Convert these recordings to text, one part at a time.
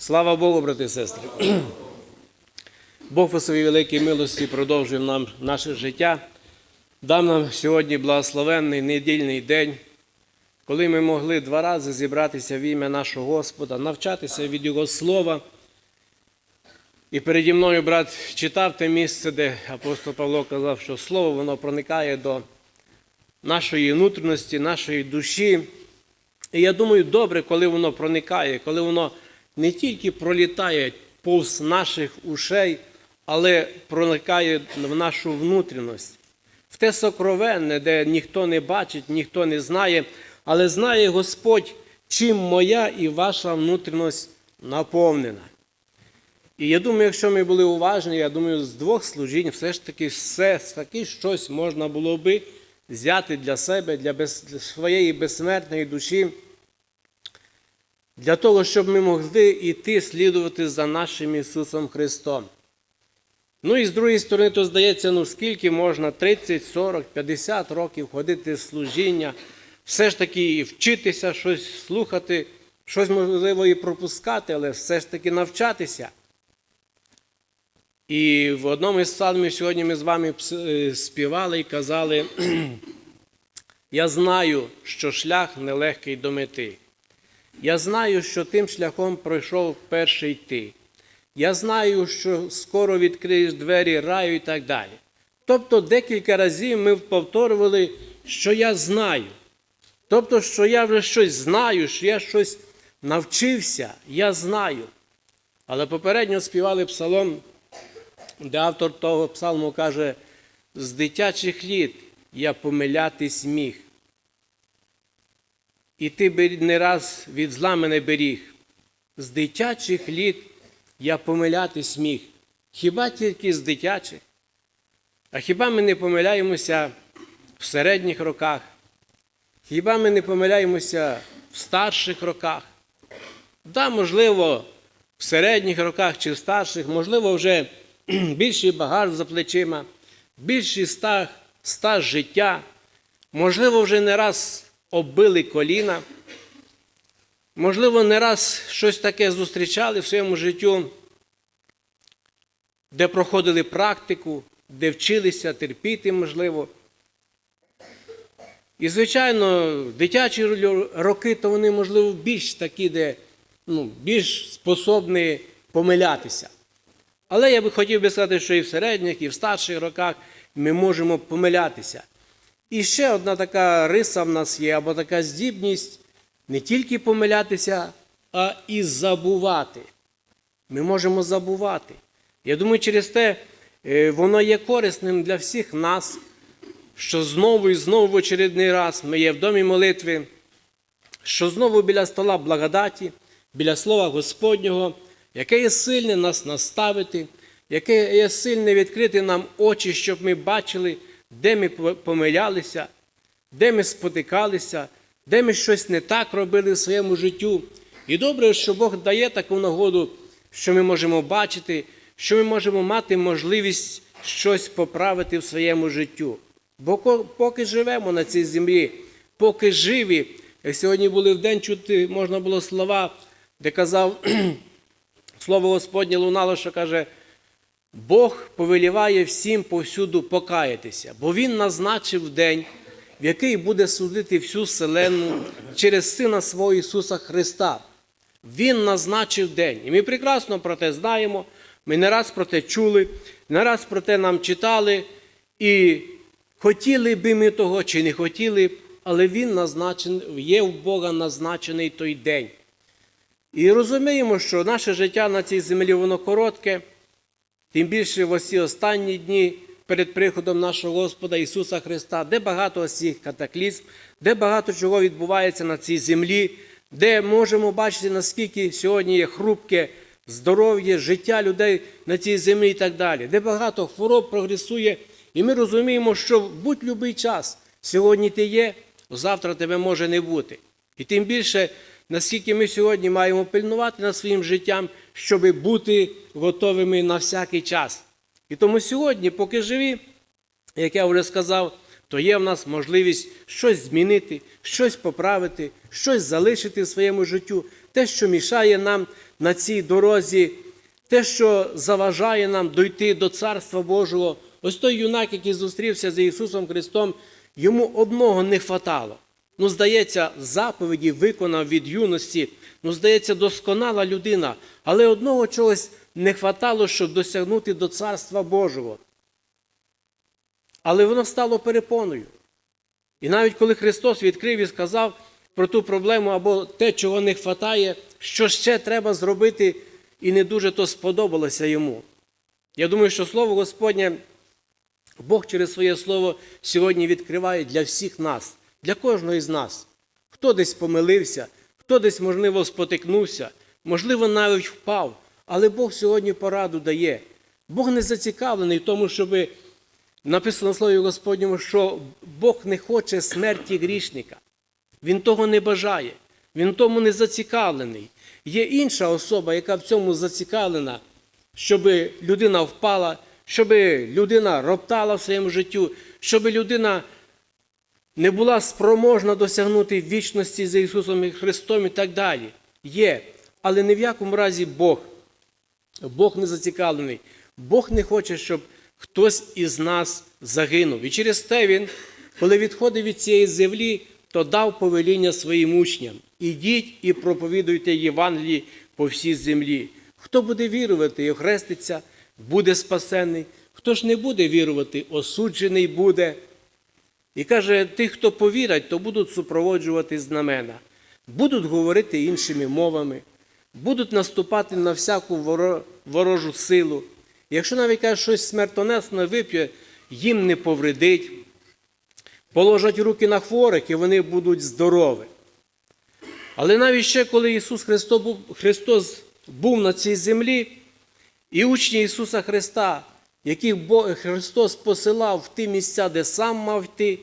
Слава Богу, брати і сестри. Бог по своїй великій милості продовжує нам наше життя. Дав нам сьогодні благословенний недільний день, коли ми могли два рази зібратися в ім'я нашого Господа, навчатися від Його Слова. І переді мною брат читав те місце, де апостол Павло казав, що Слово воно проникає до нашої внутрішності, нашої душі. І я думаю, добре, коли воно проникає, коли воно не тільки пролітає повз наших ушей, але проникає в нашу внутрішність, в те сокровенне, де ніхто не бачить, ніхто не знає, але знає Господь, чим моя і ваша внутрішність наповнена. І я думаю, якщо ми були уважні, я думаю, з двох служінь все ж таки все таки щось можна було би взяти для себе, для, без, для своєї безсмертної душі, для того, щоб ми могли йти слідувати за нашим Ісусом Христом. Ну і з другої сторони, то здається, ну скільки можна 30, 40, 50 років ходити в служіння, все ж таки і вчитися щось слухати, щось можливо і пропускати, але все ж таки навчатися. І в одному із псалмів сьогодні ми з вами е, співали і казали: Я знаю, що шлях нелегкий до мети. Я знаю, що тим шляхом пройшов перший ти. Я знаю, що скоро відкриєш двері раю і так далі. Тобто декілька разів ми повторювали, що я знаю. Тобто, що я вже щось знаю, що я щось навчився, я знаю. Але попередньо співали псалом, де автор того псалму каже: з дитячих літ я помилятись міг. І ти не раз від зла мене беріг. З дитячих літ я помилятись міг. Хіба тільки з дитячих? А хіба ми не помиляємося в середніх роках? Хіба ми не помиляємося в старших роках? Да, можливо, в середніх роках чи в старших, можливо, вже більший багаж за плечима, більший стаж, стаж життя, можливо, вже не раз оббили коліна, можливо, не раз щось таке зустрічали в своєму життю, де проходили практику, де вчилися терпіти, можливо. І, звичайно, дитячі роки, то вони, можливо, більш такі, де ну, більш способні помилятися. Але я би хотів би сказати, що і в середніх, і в старших роках ми можемо помилятися. І ще одна така риса в нас є, або така здібність не тільки помилятися, а і забувати. Ми можемо забувати. Я думаю, через те е, воно є корисним для всіх нас, що знову і знову в очередний раз ми є в домі молитви, що знову біля стола благодаті, біля слова Господнього, яке є сильне нас наставити, яке є сильне відкрити нам очі, щоб ми бачили, де ми помилялися, де ми спотикалися, де ми щось не так робили в своєму життю. І добре, що Бог дає таку нагоду, що ми можемо бачити, що ми можемо мати можливість щось поправити в своєму життю. Бо поки живемо на цій землі, поки живі, як сьогодні були в день чути, можна було слова, де казав, слово Господнє лунало, що каже, Бог повеліває всім повсюду покаятися, бо Він назначив день, в який буде судити всю вселенну через Сина свого Ісуса Христа. Він назначив день. І ми прекрасно про те знаємо, ми не раз про те чули, не раз про те нам читали. І хотіли би ми того чи не хотіли, але він назначений, є в Бога назначений той день. І розуміємо, що наше життя на цій землі воно коротке, тим більше в оці останні дні перед приходом нашого Господа Ісуса Христа, де багато осіх катаклізм, де багато чого відбувається на цій землі, де можемо бачити, наскільки сьогодні є хрупке здоров'я, життя людей на цій землі і так далі, де багато хвороб прогресує. І ми розуміємо, що в будь-який час сьогодні ти є, завтра тебе може не бути. І тим більше, наскільки ми сьогодні маємо пильнувати над своїм життям, щоб бути готовими на всякий час. І тому сьогодні, поки живі, як я вже сказав, то є в нас можливість щось змінити, щось поправити, щось залишити в своєму життю, те, що мішає нам, на цій дорозі, те, що заважає нам дойти до Царства Божого. Ось той юнак, який зустрівся з Ісусом Христом, йому одного не хватало. Ну, здається, заповіді виконав від юності, ну, здається, досконала людина, але одного чогось не хватало, щоб досягнути до Царства Божого. Але воно стало перепоною. І навіть коли Христос відкрив і сказав про ту проблему або те, чого не вистачає, що ще треба зробити, і не дуже то сподобалося йому. Я думаю, що Слово Господнє, Бог через своє Слово сьогодні відкриває для всіх нас, для кожного із нас. Хто десь помилився, хто десь, можливо, спотикнувся, можливо, навіть впав. Але Бог сьогодні пораду дає. Бог не зацікавлений в тому, щоби Написано в Слові Господньому, що Бог не хоче смерті грішника. Він того не бажає, він тому не зацікавлений. Є інша особа, яка в цьому зацікавлена, щоб людина впала, щоб людина роптала в своєму життю, щоб людина не була спроможна досягнути вічності за Ісусом Христом і так далі. Є, але ні в якому разі Бог. Бог не зацікавлений. Бог не хоче, щоб хтось із нас загинув. І через те він, коли відходив від цієї землі, то дав повеління своїм учням. Ідіть і проповідуйте Євангелії по всій землі. Хто буде вірувати і охреститься, буде спасений. Хто ж не буде вірувати, осуджений буде. І каже, тих, хто повірять, то будуть супроводжувати знамена, будуть говорити іншими мовами, будуть наступати на всяку ворожу силу. Якщо навіть каже, щось смертонесне вип'є, їм не повредить. Положать руки на хворих і вони будуть здорові. Але навіть ще коли Ісус Христос був, Христос був на цій землі, і учні Ісуса Христа, яких Христос посилав в ті місця, де сам мав йти,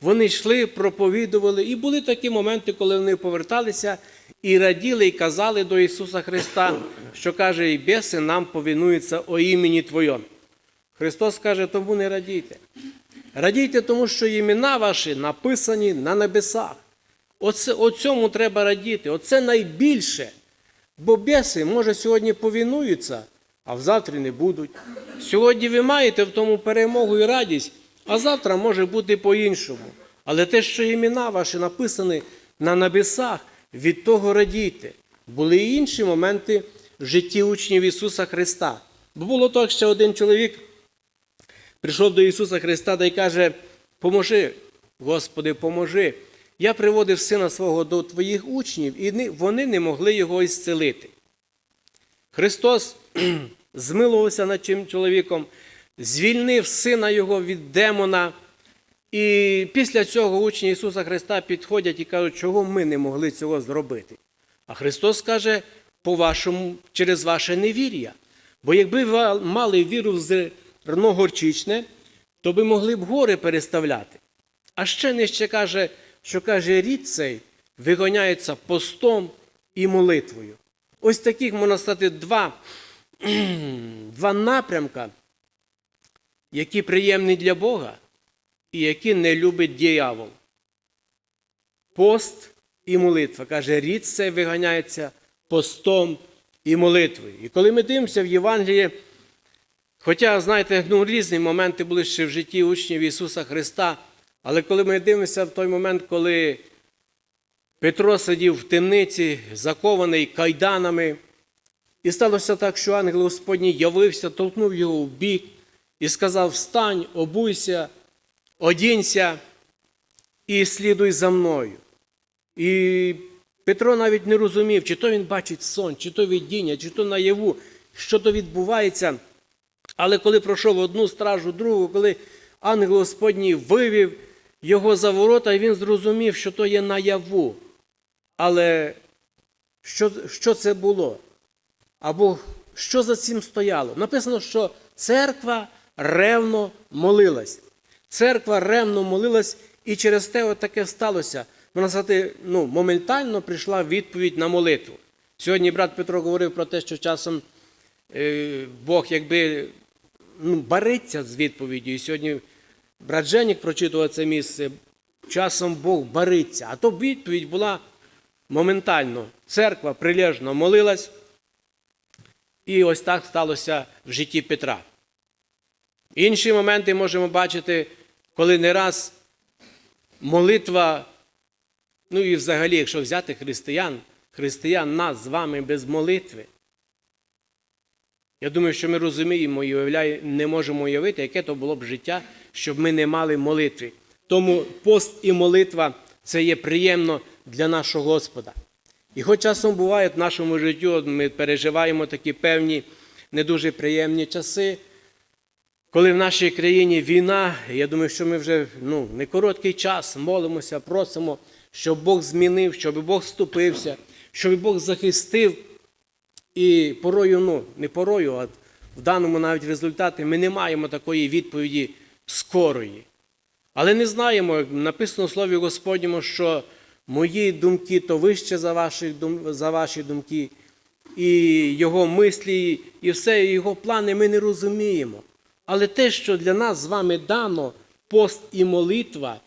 вони йшли, проповідували. І були такі моменти, коли вони поверталися і раділи, і казали до Ісуса Христа, що каже, і беси нам повинуються о імені Твоєму. Христос каже, тому не радійте. Радійте, тому що імена ваші написані на небесах. Оце, о цьому треба радіти. Оце найбільше. Бо беси, може, сьогодні повінуються, а взавтра не будуть. Сьогодні ви маєте в тому перемогу і радість, а завтра може бути по-іншому. Але те, що імена ваші написані на небесах, від того радійте. Були і інші моменти в житті учнів Ісуса Христа. Бо було так, що один чоловік прийшов до Ісуса Христа та й каже: Поможи, Господи, поможи. Я приводив сина свого до твоїх учнів, і вони не могли його ісцелити. Христос змилувався над цим чоловіком, звільнив сина його від демона. І після цього учні Ісуса Христа підходять і кажуть, чого ми не могли цього зробити. А Христос каже, по вашому, через ваше невір'я. Бо якби ви мали віру в зерно горчичне, то би могли б гори переставляти. А ще нижче каже, що каже, рід цей вигоняється постом і молитвою. Ось таких, можна сказати, два, два напрямка, які приємні для Бога і які не любить диявол. Пост і молитва. Каже, рід цей виганяється постом і молитвою. І коли ми дивимося в Євангелії, хоча, знаєте, ну, різні моменти були ще в житті учнів Ісуса Христа, але коли ми дивимося в той момент, коли Петро сидів в темниці, закований кайданами, і сталося так, що ангел Господній явився, толкнув його в бік і сказав: Встань, обуйся, одінься і слідуй за мною. І Петро навіть не розумів, чи то він бачить сон, чи то видіння, чи то наяву, що то відбувається. Але коли пройшов одну стражу, другу, коли ангел Господній вивів його за ворота, він зрозумів, що то є наяву. Але що, що це було? Або що за цим стояло? Написано, що церква ревно молилась. Церква ревно молилась, і через те от таке сталося. Можна сказати, ну, моментально прийшла відповідь на молитву. Сьогодні брат Петро говорив про те, що часом е, Бог якби ну, бариться з відповіддю. І сьогодні брат Женік прочитував це місце. Часом Бог бариться. А то відповідь була моментально. Церква прилежно молилась, І ось так сталося в житті Петра. Інші моменти можемо бачити, коли не раз молитва, ну і взагалі, якщо взяти християн, християн нас з вами без молитви. Я думаю, що ми розуміємо і уявляє- не можемо уявити, яке то було б життя, щоб ми не мали молитви. Тому пост і молитва це є приємно для нашого Господа. І хоч часом буває в нашому житті, ми переживаємо такі певні не дуже приємні часи, коли в нашій країні війна, я думаю, що ми вже ну, не короткий час молимося, просимо, щоб Бог змінив, щоб Бог вступився, щоб Бог захистив. І порою, ну, не порою, а в даному навіть результаті ми не маємо такої відповіді скорої. Але не знаємо, написано в Слові Господньому, що мої думки то вище за ваші, за ваші думки, і його мислі, і все, і його плани ми не розуміємо. Але те, що для нас з вами дано пост і молитва,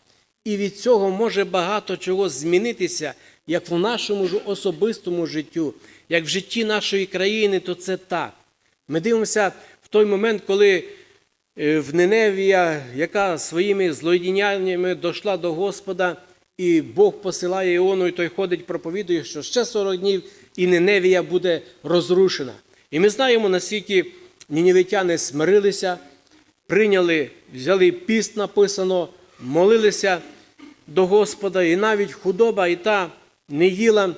і від цього може багато чого змінитися, як в нашому ж особистому життю, як в житті нашої країни, то це так. Ми дивимося в той момент, коли е, в Ниневія, яка своїми злодіяннями дійшла до Господа, і Бог посилає Іону, і той ходить, проповідує, що ще 40 днів і Ниневія буде розрушена. І ми знаємо, наскільки нінівитяни смирилися, прийняли, взяли піст, написано, молилися до Господа, і навіть худоба і та не їла,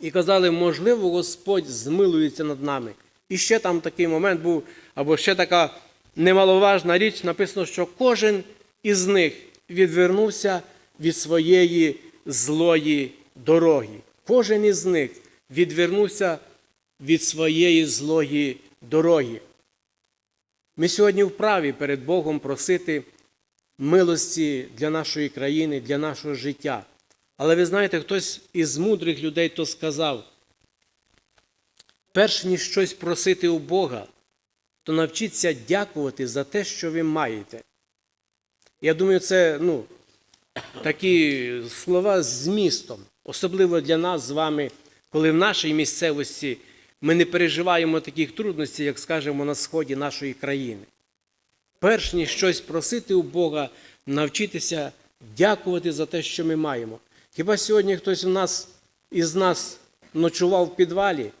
і казали, можливо, Господь змилується над нами. І ще там такий момент був, або ще така немаловажна річ, написано, що кожен із них відвернувся від своєї злої дороги. Кожен із них відвернувся від своєї злої дороги. Ми сьогодні вправі перед Богом просити милості для нашої країни, для нашого життя. Але ви знаєте, хтось із мудрих людей то сказав, перш ніж щось просити у Бога, то навчіться дякувати за те, що ви маєте. Я думаю, це ну, такі слова з змістом, особливо для нас з вами, коли в нашій місцевості ми не переживаємо таких трудностей, як скажемо, на сході нашої країни. Перш ніж щось просити у Бога, навчитися дякувати за те, що ми маємо. Хіба сьогодні хтось у нас із нас ночував в підвалі?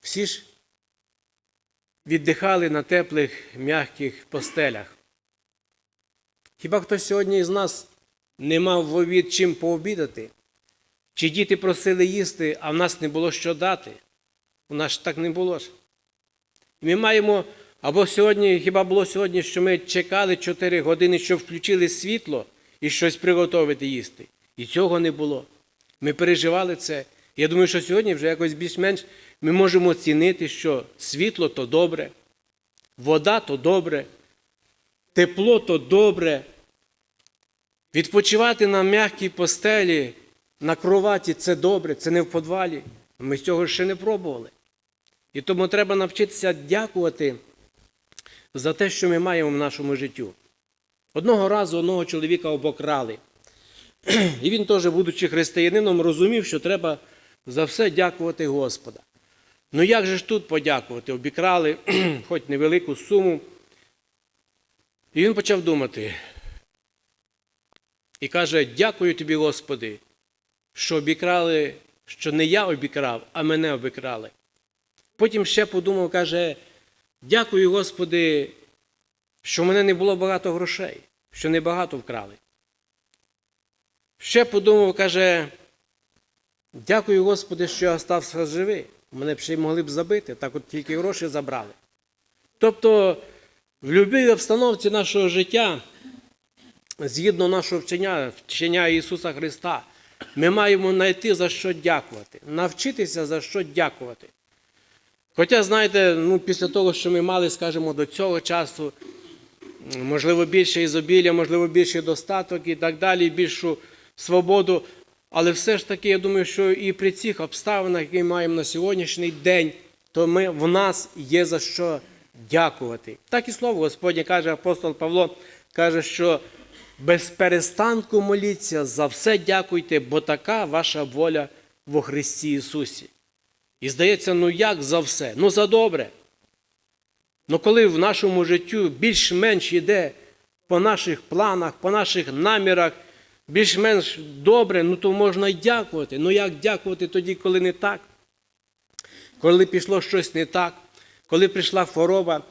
Всі ж віддихали на теплих, м'яких постелях. Хіба хтось сьогодні із нас не мав в чим пообідати? Чи діти просили їсти, а в нас не було що дати? У нас ж так не було ж. Ми маємо, або сьогодні, хіба було сьогодні, що ми чекали 4 години, щоб включили світло і щось приготувати їсти. І цього не було. Ми переживали це. Я думаю, що сьогодні вже якось більш-менш ми можемо оцінити, що світло то добре, вода то добре, тепло то добре. Відпочивати на м'якій постелі, на кроваті це добре, це не в подвалі. Ми цього ще не пробували. І тому треба навчитися дякувати за те, що ми маємо в нашому життю. Одного разу одного чоловіка обокрали. І він теж, будучи християнином, розумів, що треба за все дякувати Господа. Ну як же ж тут подякувати? Обікрали хоч невелику суму. І він почав думати. І каже: Дякую тобі, Господи, що обікрали, що не я обікрав, а мене обікрали. Потім ще подумав, каже, дякую, Господи, що в мене не було багато грошей, що не багато вкрали. Ще подумав, каже, дякую, Господи, що я стався живий. Мене б ще й могли б забити, так от тільки гроші забрали. Тобто, в будь-якій обстановці нашого життя, згідно нашого вчення, вчення Ісуса Христа, ми маємо знайти за що дякувати, навчитися за що дякувати. Хоча, знаєте, ну, після того, що ми мали, скажімо, до цього часу, можливо, більше ізобілля, можливо, більший достаток і так далі, більшу свободу. Але все ж таки, я думаю, що і при цих обставинах, які маємо на сьогоднішній день, то ми, в нас є за що дякувати. Так і слово Господнє каже, апостол Павло каже, що без перестанку моліться, за все дякуйте, бо така ваша воля во Христі Ісусі. І здається, ну як за все? Ну за добре. Ну коли в нашому життю більш-менш йде по наших планах, по наших намірах, більш-менш добре, ну то можна й дякувати. Ну як дякувати тоді, коли не так? Коли пішло щось не так, коли прийшла хвороба,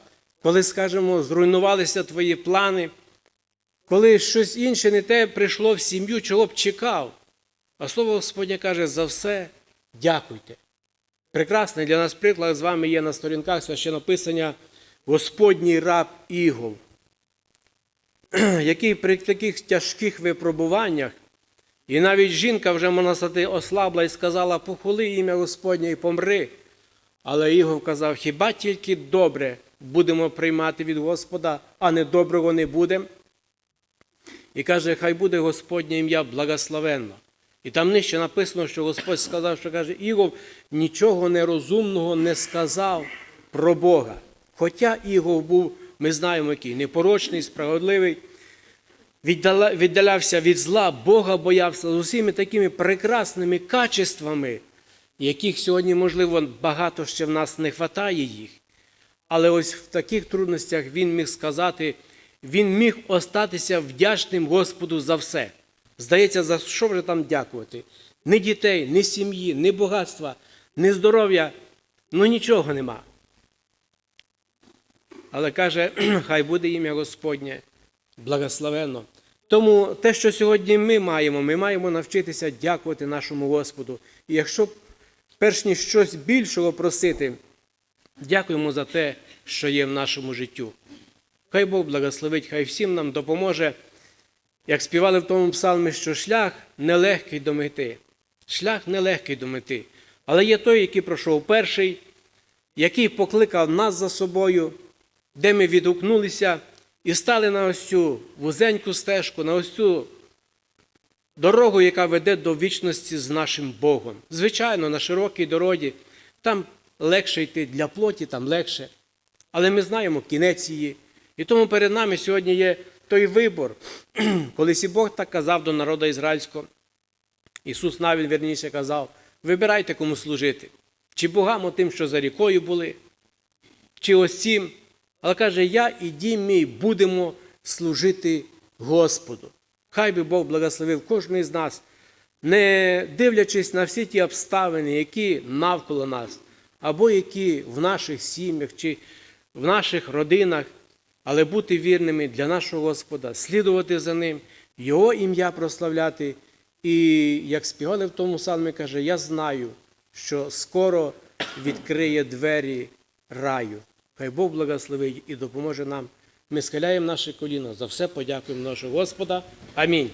коли, скажімо, зруйнувалися твої плани, коли щось інше не те прийшло в сім'ю, чого б чекав. А слово Господнє каже, за все дякуйте. Прекрасний для нас приклад з вами є на сторінках священописання Господній раб Ігов, який при таких тяжких випробуваннях, і навіть жінка вже можна ослабла і сказала, похвали ім'я Господнє і помри. Але Ігов казав, хіба тільки добре будемо приймати від Господа, а не доброго не будемо? І каже, хай буде Господнє ім'я благословенно. І там нижче написано, що Господь сказав, що каже, Ігов нічого нерозумного не сказав про Бога. Хоча Ігов був, ми знаємо, який непорочний, справедливий, віддалявся від зла, Бога боявся з усіми такими прекрасними качествами, яких сьогодні, можливо, багато ще в нас не вистачає їх. Але ось в таких трудностях він міг сказати, він міг остатися вдячним Господу за все. Здається, за що вже там дякувати? Ні дітей, ні сім'ї, ні багатства, ні здоров'я, ну нічого нема. Але каже, хай буде ім'я Господнє благословенно. Тому те, що сьогодні ми маємо, ми маємо навчитися дякувати нашому Господу. І якщо перш ніж щось більшого просити, дякуємо за те, що є в нашому життю. Хай Бог благословить, хай всім нам допоможе, як співали в тому псалмі, що шлях нелегкий до мети. Шлях нелегкий до мети. Але є той, який пройшов перший, який покликав нас за собою, де ми відгукнулися і стали на ось цю вузеньку стежку, на ось цю дорогу, яка веде до вічності з нашим Богом. Звичайно, на широкій дорозі там легше йти для плоті, там легше. Але ми знаємо кінець її. І тому перед нами сьогодні є той вибор. Колись і Бог так казав до народу ізраїльського. Ісус навіть верніше казав: вибирайте кому служити. Чи богам тим, що за рікою були, чи ось цим. Але каже, я і дім мій будемо служити Господу. Хай би Бог благословив кожного з нас, не дивлячись на всі ті обставини, які навколо нас, або які в наших сім'ях чи в наших родинах, але бути вірними для нашого Господа, слідувати за Ним, Його ім'я прославляти. І як співали в тому псалмі, каже, я знаю, що скоро відкриє двері раю. Хай Бог благословить і допоможе нам. Ми схиляємо наше коліно. За все подякуємо нашого Господа. Амінь.